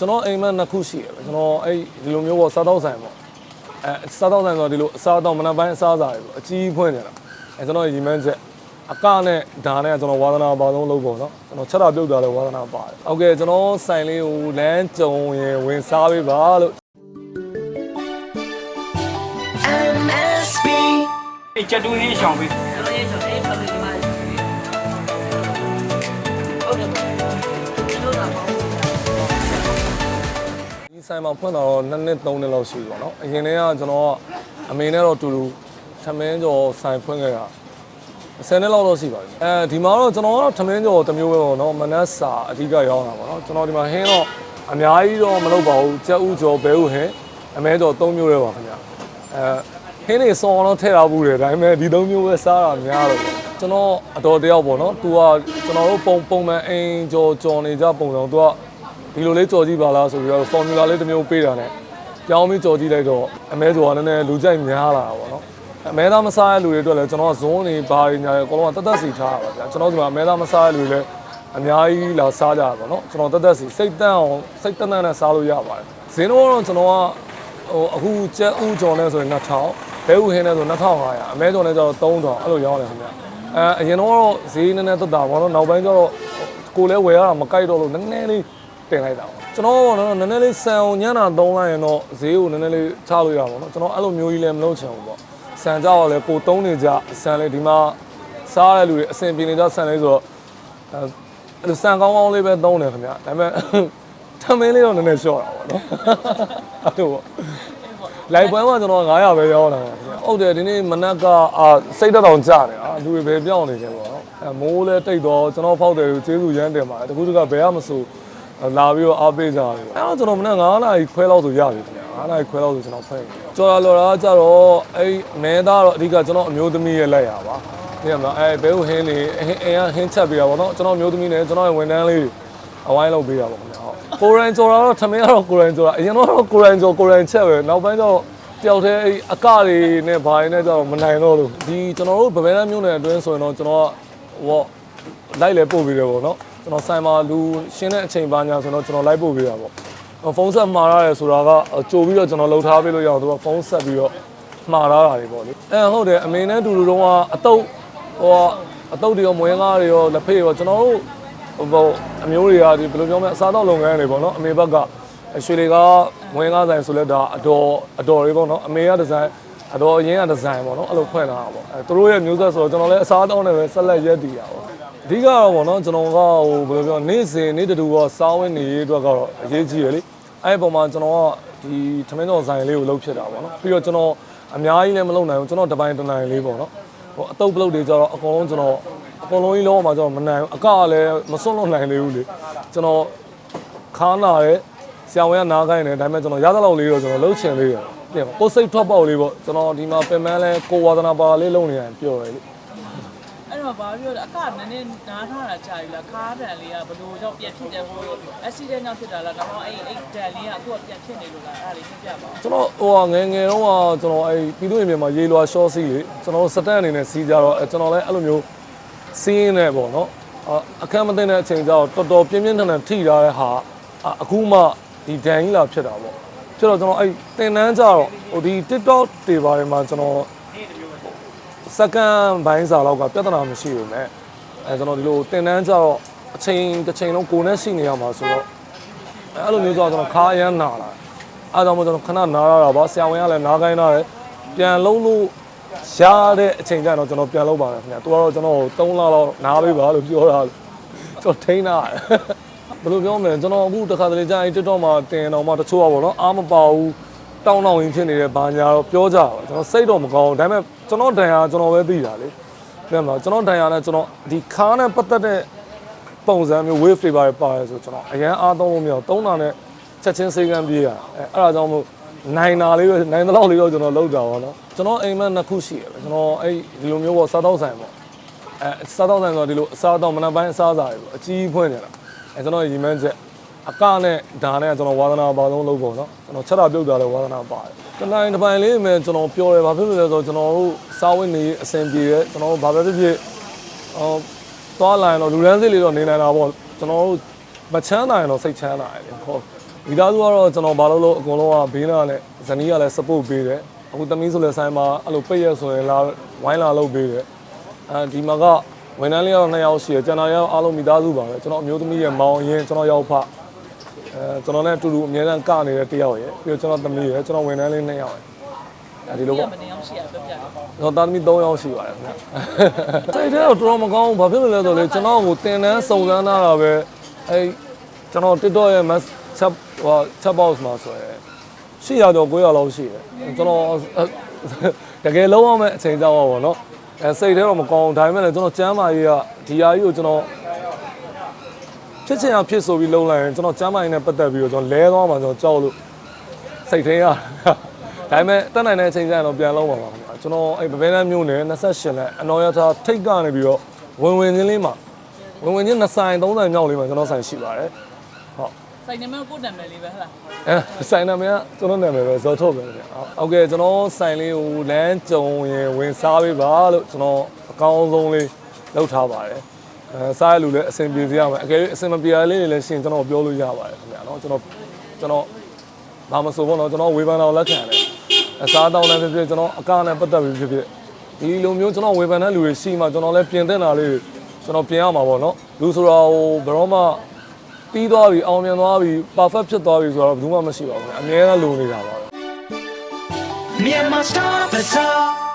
ကျွန်တော်အိမ်မက်နှစ်ခုရှိရပဲကျွန်တော်အဲ့ဒီလိုမျိုးပေါ့စားတော့ဆိုင်ပေါ့အဲစားတော့ဆိုင်ဆိုတော့ဒီလိုအစားတော့မနက်ပိုင်းအစားအစာတွေပေါ့အကြီးဖွင့်နေတာအဲကျွန်တော်ရီမန်းချက်အကနဲ့ဒါနဲ့ကျွန်တော်ဝါသနာပါဆုံးလုပ်ပေါ့နော်ကျွန်တော်ချက်တာပြုတ်တာလည်းဝါသနာပါတယ်ဟုတ်ကဲ့ကျွန်တော်ဆိုင်လေးကိုလမ်းကြုံရင်ဝင်စားပေးပါလို့ MSB အေးချက်တူးလေးရှောင်ပြီးကျွန်တော်ရေးဆို ဆိုင်မှာဖွင့်လာတော့2နှစ်3နှစ်လောက်ရှိပြီပေါ့နော်အရင်တည်းကကျွန်တော်ကအမေနဲ့တော့တူတူသမင်းကျော်ဆိုင်ဖွင့်ခဲ့တာ10နှစ်လောက်တော့ရှိပါပြီအဲဒီမှာတော့ကျွန်တော်ကတော့သမင်းကျော်တစ်မျိုးပဲပေါ့နော်မနက်စာအဓိကရောင်းတာပေါ့နော်ကျွန်တော်ဒီမှာဟင်းတော့အများကြီးတော့မလုပ်ပါဘူးကြက်ဥကျော်ဘဲဥဟင်းအမဲကျော်3မျိုးပဲပါခင်ဗျအဲဟင်းနေစောင်းတော့ထည့်ထားဘူးတယ်ဒါပေမဲ့ဒီ3မျိုးပဲစားတာများတော့ပေါ့ကျွန်တော်အတော်တယောက်ပေါ့နော်သူကကျွန်တော်တို့ပုံပုံမှန်အိမ်ကျော်ကျော်နေကြပုံစံသူက ဒီလိုလေးကြော်ကြည့်ပါလားဆိုပြီးတော့ formula လေးတစ်မျိုးပေးတာ ਨੇ ပြောင်းပြီးကြော်ကြည့်လိုက်တော့အမဲကြော်ကလည်းနည်းနည်းလူကြိုက်များလာတာပေါ့နော်အမဲသားမစားတဲ့လူတွေအတွက်လည်းကျွန်တော်ကဇွန်းနေဘာတွေညာတွေအကုန်လုံးကတသက်စီထားတာပါဗျာကျွန်တော်ဒီမှာအမဲသားမစားတဲ့လူတွေလည်းအများကြီးလာစားကြတာပေါ့နော်ကျွန်တော်တသက်စီစိတ်တန့်အောင်စိတ်တန့်တန့်နဲ့စားလို့ရပါတယ်ဈေးတော့ကျွန်တော်ကဟိုအခုကျက်ဥကြော်နဲ့ဆိုရင်2000ဘဲဥဟင်းနဲ့ဆို2500အမဲကြော်နဲ့ကျတော့3000အဲ့လိုရောင်းတယ်ခင်ဗျအဲအရင်တော့ဈေးနည်းနည်းသက်တာပေါ့နော်နောက်ပိုင်းကျတော့ကိုယ်လည်းဝယ်ရတာမကြိုက်တော့လို့နည်းနည်းလေး တင်လိုက်တာပေါ့ကျွန်တော်ကတော့နည်းနည်းလေးဆန်အောင်ညံ့တာသုံးလိုက်ရင်တော့ဈေးကိုနည်းနည်းလေးချလို့ရပါတော့ကျွန်တော်အဲ့လိုမျိုးကြီးလည်းမလုပ်ချင်ဘူးပေါ့ဆန်ကြောက်လည်းကိုသုံးနေကြဆန်လေးဒီမှာစားရတဲ့လူတွေအဆင်ပြေနေကြဆန်လေးဆိုတော့အဲအဲ့လိုဆန်ကောင်းကောင်းလေးပဲသုံးတယ်ခင်ဗျာဒါပေမဲ့ထမင်းလေးတော့နည်းနည်းရှော့တာပေါ့နော်အဲ့လိုပေါ့လိုက်ပွဲမှာကျွန်တော်900ပဲရောင်းတာပါခင်ဗျာဟုတ်တယ်ဒီနေ့မနက်ကအာစိတ်သက်တောင်ကြတယ်အာလူတွေပဲပြောင်းနေတယ်ပေါ့နော်အဲမိုးလဲတိတ်တော့ကျွန်တော်ဖောက်တယ်ကျေးဇူးရမ်းတင်ပါတယ်တကူတကဘယ်မှမဆို လာပြီးတော့အားပေးကြတယ်အဲ့တော့ကျွန်တော်မနေ့9နာရီခွဲလောက်ဆိုရပြီခင်ဗျာ9နာရီခွဲလောက်ဆိုကျွန်တော်ဖွင့်ပြီကျော်လာလော်တာကြတော့အဲ့မဲသားတော့အဓိကကျွန်တော်အမျိုးသမီးရဲ့လက်ရပါသိရမလားအဲ့ဘဲဟင်းလေးအင်းအင်းဟင်းချက်ပေးတာပေါ့နော်ကျွန်တော်အမျိုးသမီးနဲ့ကျွန်တော်ရဲ့ဝန်ထမ်းလေးအဝိုင်းလုပ်ပေးတာပေါ့ခင်ဗျာဟုတ်ကိုရန်ကျော်တာတော့ထမင်းကတော့ကိုရန်ကျော်တာအရင်တော့ကိုရန်ကျော်ကိုရန်ချက်ပဲနောက်ပိုင်းတော့တယောက်တည်းအဲ့အကတွေနဲ့ဘာတွေနဲ့ကြတော့မနိုင်တော့လို့ဒီကျွန်တော်တို့ဗမဲလမ်းမျိုးနယ်အတွင်းဆိုရင်တော့ကျွန်တော်ဟောလိုက်လဲပို့ပေးတယ်ပေါ့နော် ကျွန်တော်ဆိုင်မှာလူရှင်းတဲ့အချိန်ပါညာဆိုတော့ကျွန်တော်လိုက်ပို့ပေးတာပေါ့ဖုန်းဆက်မှားရတယ်ဆိုတာကကြိုပြီးတော့ကျွန်တော်လှုပ်ထားပေးလို့ရအောင်သူကဖုန်းဆက်ပြီးတော့မှားထားတာတွေပေါ့လေအဲဟုတ်တယ်အမေနဲ့တူတူတုံးကအတုပ်ဟိုအတုပ်တွေရောမွေးကားတွေရောလက်ဖေးရောကျွန်တော်တို့ဟိုအမျိုးတွေကဒီဘယ်လိုပြောမလဲအစားတော့လုပ်ငန်းတွေပေါ့နော်အမေဘက်ကရွှေတွေကမွေးကားဆိုင်ဆိုလဲဒါအတော်အတော်တွေပေါ့နော်အမေကဒီဇိုင်းအတော်အရင်ကဒီဇိုင်းပေါ့နော်အဲ့လိုဖွင့်လာတာပေါ့အဲသူတို့ရဲ့မျိုးဆက်ဆိုတော့ကျွန်တော်လည်းအစားတောင်းနေပဲဆက်လက်ရက်တည်တာပေါ့ အဓိကတော့ဗောနော်ကျွန်တော်ကဟိုဘယ်လိုပြောနေ့စဉ်နေ့တူတော့စားဝင်နေရေးအတွက်ကတော့အရေးကြီးရလေအဲ့ဒီပုံမှာကျွန်တော်ကဒီသမင်းတော်ဆိုင်လေးကိုလှုပ်ဖြစ်တာဗောနော်ပြီးတော့ကျွန်တော်အများကြီးလည်းမလုပ်နိုင်ဘူးကျွန်တော်တစ်ပိုင်းတစ်နိုင်လေးဗောနော်ဟိုအတုပ်ပလုတ်တွေကျတော့အကုန်လုံးကျွန်တော်အကုန်လုံးကြီးလုံးအောင်မှာကျွန်တော်မနိုင်ဘူးအကလည်းမစွန့်လွတ်နိုင်သေးဘူးလေကျွန်တော်ခါနာရဲဆရာဝန်ကနားခိုင်းတယ်ဒါပေမဲ့ကျွန်တော်ရသလောက်လေးတော့ကျွန်တော်လှုပ်ချင်လေးတယ်ပြန်ကိုယ်စိတ်ထွက်ပေါက်လေးပေါ့ကျွန်တော်ဒီမှာပင်မလဲကိုဝါသနာပါလေးလုပ်နေရင်ပြောတယ်လေအဲ့တော့ ဘာပြောလဲအကနည်းနည်းနားထားတာကြာပြီလားခါးတန်လေးကဘလို့ကြောင့်ပြန်ဖြစ်တယ်ဟို accident ကြောင့်ဖြစ်တာလားဒါမှမဟုတ်အဲ့အဲ့တန်လေးကအခုကပြန်ဖြစ်နေလို့လားအဲ့ဒါလေးပြပြပါဦးကျွန်တော်ဟိုဟာငယ်ငယ်တော့ကကျွန်တော်အဲပြည်သူ့ရင်ပြင်မှာရေလွာရှော့စီးလေကျွန်တော်စတက်အနေနဲ့စီးကြတော့အဲကျွန်တော်လည်းအဲ့လိုမျိုးစီးရင်းနေပေါ့နော်အအခမ်းမသိတဲ့အချိန်ကျတော့တော်တော်ပြင်းပြင်းထန်ထန်ထိထားတဲ့ဟာအအခုမှဒီဒန်ကြီးလာဖြစ်တာပေါ့ဖြစ်တော့ကျွန်တော်အဲ့တင်တန်းကြတော့ဟိုဒီ TikTok တွေပါတယ်မှာကျွန်တော် စက္ကန့်ပိုင်းစာလောက်ကပြဿနာမရှိဘူးမဲ့အဲကျွန်တော်ဒီလိုတင်တန်းကြတော့အချိန်တစ်ချိန်လုံးကိုယ်နဲ့ရှိနေရမှာဆိုတော့အဲ့လိုမျိုးဆိုတော့ကျွန်တော်ခါအရမ်းနာလာအဲ့ဒါကြောင့်မို့ကျွန်တော်ခဏနားရတာပါဆရာဝန်ကလည်းနားခိုင်းတာတယ်ပြန်လုံးလို့ရတဲ့အချိန်ကျရင်တော့ကျွန်တော်ပြန်လုံးပါတယ်ခင်ဗျာသူကတော့ကျွန်တော်ကို3လလောက်နားပေးပါလို့ပြောတာကျွန်တော်ထိန်းတာဘယ်လိုပြောမလဲကျွန်တော်အခုတစ်ခါတလေကြာရင် TikTok မှာတင်တော့မှတချို့ကပေါ့နော်အားမပါဘူး တောင်းတောင်းရင်းဖြစ်နေတဲ့ဘာညာတော့ပြောကြပါကျွန်တော်စိတ်တော့မကောင်းဘူးဒါပေမဲ့ကျွန်တော်ဒဏ်ရာကျွန်တော်ပဲသိတာလေပြန်မလားကျွန်တော်ဒဏ်ရာနဲ့ကျွန်တော်ဒီခါနဲ့ပတ်သက်တဲ့ပုံစံမျိုး wave တွေပါတယ်ပါတယ်ဆိုကျွန်တော်အရန်အားသုံးလို့မရအောင်သုံးတာနဲ့ချက်ချင်းစိတ်ကမ်းပြေးရအဲအဲ့ဒါကြောင့်မို့နိုင်တာလေးပဲနိုင်တဲ့လောက်လေးတော့ကျွန်တော်လောက်တာပါနော်ကျွန်တော်အိမ်မက်နှစ်ခုရှိရပဲကျွန်တော်အဲ့ဒီလိုမျိုးပေါ့စားတော့ဆိုင်ပေါ့အဲစားတော့ဆိုင်ဆိုတော့ဒီလိုအစားတော့မနက်ပိုင်းအစားအစာတွေပေါ့အကြီးဖွင့်နေတာအဲကျွန်တော်ရီမန်းချက် အကနဲ့ဒါနဲ့ကျွန်တော်ဝါသနာပါဆုံးလုပ်ပေါ့နော်ကျွန်တော်ချက်တာပြုတ်တာလည်းဝါသနာပါတယ်တနိုင်တစ်ပိုင်းလေးမယ်ကျွန်တော်ပြောတယ်ဘာဖြစ်လို့လဲဆိုတော့ကျွန်တော်တို့စားဝတ်နေအဆင်ပြေတယ်ကျွန်တော်တို့ဘာပဲဖြစ်ဖြစ်ဟောသွားလာရင်တော့လူရန်စစ်လေးတော့နေနိုင်တာပေါ့ကျွန်တော်တို့မချမ်းသာရင်တော့စိတ်ချမ်းသာတယ်လေဟောမိသားစုကတော့ကျွန်တော်ဘာလို့လို့အကုန်လုံးကဘေးနားနဲ့ဇနီးကလည်း support ပေးတယ်အခုသမီးဆိုလည်းဆိုင်မှာအဲ့လိုပိတ်ရဆိုရင်လာဝိုင်းလာလုပ်ပေးတယ်အဲဒီမှာကဝန်ထမ်းလေးကတော့နှစ်ယောက်ရှိတယ်ကျန်တာရောအားလုံးမိသားစုပါပဲကျွန်တော်အမျိုးသမီးရဲ့မောင်ရင်ကျွန်တော်ရောက်ဖ အဲကျွန်တော်နဲ့အတူတူအများအားကနေတဲ့တစ်ယောက်ရယ်ပြီးတော့ကျွန်တော်သမီးရယ်ကျွန်တော်ဝန်ထမ်းလေးနှစ်ယောက်ရယ်အဲဒီလိုဒီပေါ့ကမနေအောင်ရှိရပြပြတယ်ကျွန်တော်သားသမီး3ယောက်ရှိပါတယ်ခင်ဗျ။စိတ်ထဲတော့တော်တော်မကောင်းဘူး။ဘာဖြစ်လို့လဲဆိုတော့လေကျွန်တော်ကိုတင်တန်းစုံစမ်းထားတာပဲ။အဲကျွန်တော် TikTok ရဲ့ mass chat ဟို chat box မှာဆိုရယ်800ကျော်900လောက်ရှိတယ်။ကျွန်တော်တကယ်လုံးအောင်မဲ့အချိန်ကြောက်ပါဘောနော်။အဲစိတ်ထဲတော့မကောင်းဘူး။ဒါပေမဲ့လည်းကျွန်တော်ကျမ်းမာရေးကဒီဟာကြီးကိုကျွန်တော် ဖြစ်ချင်အောင်ဖြစ်ဆိုပြီးလုံးလိုက်ရင်ကျွန်တော်ကျမ်းမာရေးနဲ့ပတ်သက်ပြီးတော့ကျွန်တော်လဲသွားမှကျွန်တော်ကြောက်လို့စိတ်ထဲရဒါပေမဲ့တက်နိုင်တဲ့အချိန်ကျရင်တော့ပြန်လုံးပါပါခင်ဗျာကျွန်တော်အဲ့ဗဗဲနန်းမြို့နယ်28လက်အနော်ရထားထိတ်ကနေပြီးတော့ဝင်ဝင်ချင်းလေးမှာဝင်ဝင်ချင်း2ဆိုင်3ဆိုင်မြောက်လေးမှာကျွန်တော်ဆိုင်ရှိပါတယ်ဟုတ်စိုက်နေမဲ့ကိုယ်နာမည်လေးပဲဟလားအဲဆိုင်နာမည်ကကျွန်တော်နာမည်ပဲဇော်ထုတ်ပဲခင်ဗျာဟုတ်ကဲ့ကျွန်တော်ဆိုင်လေးကိုလမ်းကြုံရင်ဝင်စားပေးပါလို့ကျွန်တော်အကောင်းဆုံးလေးလုပ်ထားပါတယ် အဲစားရလို့လည်းအဆင်ပြေစေရမယ်အကယ်၍အဆင်မပြေရလေးတွေလည်းရှင်ကျွန်တော်ပြောလို့ရပါတယ်ခင်ဗျာနော်ကျွန်တော်ကျွန်တော်ဘာမဆိုဘောနော်ကျွန်တော်ဝေဖန်တော်လက်ခံတယ်အစားတောင်းလည်းဖြစ်ဖြစ်ကျွန်တော်အကားနဲ့ပတ်သက်ပြီးဖြစ်ဖြစ်ဒီလိုမျိုးကျွန်တော်ဝေဖန်တဲ့လူတွေရှိမှကျွန်တော်လည်းပြင်သင့်တာလေးကျွန်တော်ပြင်ရမှာပေါ့နော်လူဆိုတာဟိုဘရောမှပြီးသွားပြီအောင်မြင်သွားပြီ perfect ဖြစ်သွားပြီဆိုတော့ဘယ်သူမှမရှိပါဘူးအများအားလုံးနေတာပါ Myanmar Star Bazaar